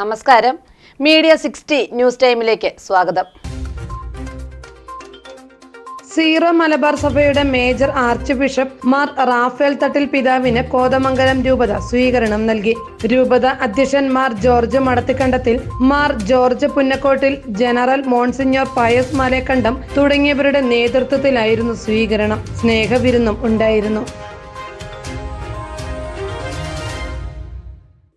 നമസ്കാരം. Media sixty news ടൈമിലേക്ക് സ്വാഗതം. സീറോ മലബാർ സഭയുടെ major archbishop Mar Rafale Thattil പിതാവിന് കോതമംഗലം രൂപത സ്വീകരണം നൽകി. രൂപത അധ്യക്ഷൻ Mar George Madathikandathil Mar George Punnakottil general monsignor Pius Malekandam തുടങ്ങിയവരുടെ നേതൃത്വത്തിലായിരുന്നു സ്വീകരണം. സ്നേഹവിരുന്നും ഉണ്ടായിരുന്നു.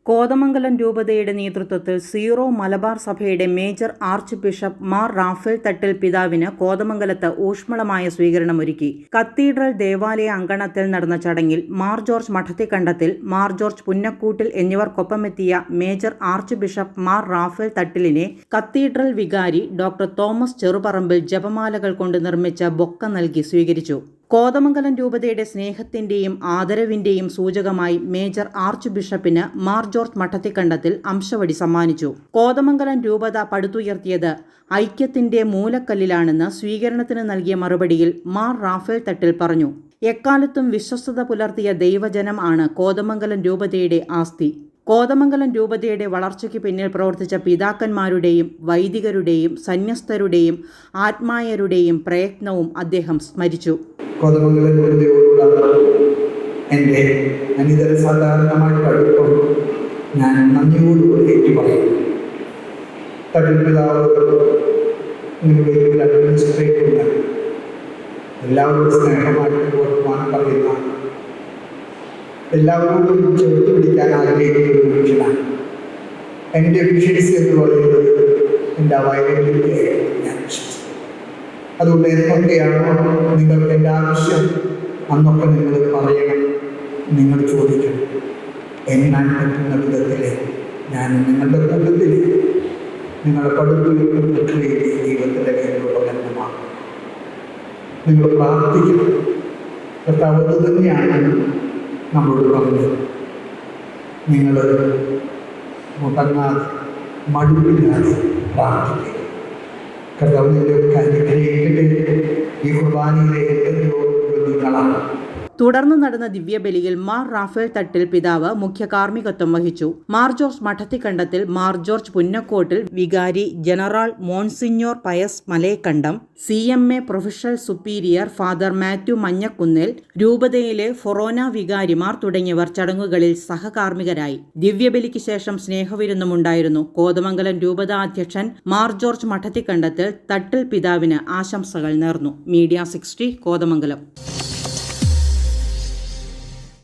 കോതമംഗലം രൂപതയുടെ നേതൃത്വത്തിൽ സീറോ മലബാർ സഭയുടെ major archbishop Mar Raphael Thattil പിതാവിന് കോതമംഗലത്ത് ഊഷ്മളമായ സ്വീകരണമൊരുക്കി. കത്തീഡ്രൽ ദേവാലയ അങ്കണത്തിൽ നടന്ന ചടങ്ങിൽ മാർ ജോർജ് മഠത്തിക്കണ്ടത്തിൽ മാർ ജോർജ് പുന്നക്കൂട്ടിൽ എന്നിവർക്കൊപ്പമെത്തിയ major archbishop Mar Raphael തട്ടിലിനെ കത്തീഡ്രൽ വികാരി ഡോക്ടർ തോമസ് ചെറുപറമ്പിൽ ജപമാലകൾ കൊണ്ട് നിർമ്മിച്ച ബൊക്ക നൽകി സ്വീകരിച്ചു. കോതമംഗലം രൂപതയുടെ സ്നേഹത്തിന്റെയും ആദരവിന്റെയും സൂചകമായി മേജർ ആർച്ച് ബിഷപ്പിന് മാർ ജോർജ് മഠത്തിക്കണ്ടത്തിൽ അംശവടി സമ്മാനിച്ചു. കോതമംഗലം രൂപത പടുത്തുയർത്തിയത് ഐക്യത്തിന്റെ മൂലക്കല്ലിലാണെന്ന് സ്വീകരണത്തിന് നൽകിയ മറുപടിയിൽ മാർ റാഫേൽ തട്ടിൽ പറഞ്ഞു. എക്കാലത്തും വിശ്വസ്തത പുലർത്തിയ ദൈവജനം ആണ് കോതമംഗലം രൂപതയുടെ ആസ്തി. കോതമംഗലം രൂപതയുടെ വളർച്ചയ്ക്ക് പിന്നിൽ പ്രവർത്തിച്ച പിതാക്കന്മാരുടെയും വൈദികരുടെയും സന്യസ്തരുടെയും ആത്മായരുടെയും പ്രയത്നവും അദ്ദേഹം സ്മരിച്ചു. കോതമംഗലം ഞാൻ എല്ലാവരോടും സ്നേഹമായിട്ട് പറയുന്ന എല്ലാവരോടും ചേർത്ത് പിടിക്കാൻ ആഗ്രഹിക്കുന്ന ഒരു മനുഷ്യനാണ്. എന്റെ എഫിഷ്യൻസി എന്ന് പറയുന്നത് എന്റെ വൈകല്യത്തെ ഞാൻ വിശ്വസിക്കുന്നു. അതുകൊണ്ട് എന്തൊക്കെയാണോ നിങ്ങൾക്ക് എന്റെ ആവശ്യം അന്നൊക്കെ നിങ്ങൾ പറയണം നിങ്ങൾ ചോദിക്കണം. എണ്ണാൻ പറ്റുന്ന വിധത്തിൽ ഞാൻ നിങ്ങളുടെ കൂട്ടത്തിൽ നിങ്ങളുടെ പടുത്തുയർത്തും പ്രക്രിയയിൽ ദൈവത്തിന്റെ കയ്യിലുപകരണമാണ് നിങ്ങൾ പ്രാർത്ഥിക്കണം. കർത്താവ് തന്നെയാണ് നമ്മളോട് പറഞ്ഞു നിങ്ങൾ മുടങ്ങാതെ മടുപ്പില്ലാതെ പ്രാർത്ഥിക്കുക. കർത്താവ് നിങ്ങളെയൊക്കെ അനുഗ്രഹിക്കട്ടെ ഈ കുർബാനയിലെ എന്തെങ്കിലും നിങ്ങളാണ് തുടർന്ന് നടന്ന ദിവ്യബലിയിൽ മാർ റാഫേൽ തട്ടിൽ പിതാവ് മുഖ്യ കാർമ്മികത്വം വഹിച്ചു. മാർ ജോർജ് മഠത്തിക്കണ്ടത്തിൽ മാർ ജോർജ് പുന്നക്കോട്ടിൽ വികാരി general monsignor Pius Malayakandam C M A professional superior father Mathew Manjakunnil രൂപതയിലെ ഫൊറോന വികാരിമാർ തുടങ്ങിയവർ ചടങ്ങുകളിൽ സഹകാർമ്മികരായി. ദിവ്യബലിക്ക് ശേഷം സ്നേഹവിരുന്നുമുണ്ടായിരുന്നു. കോതമംഗലം രൂപത അധ്യക്ഷൻ മാർ ജോർജ് മഠത്തിക്കണ്ടത്തിൽ തട്ടിൽ പിതാവിന് ആശംസകൾ നേർന്നു. Media sixty Kothamangalam.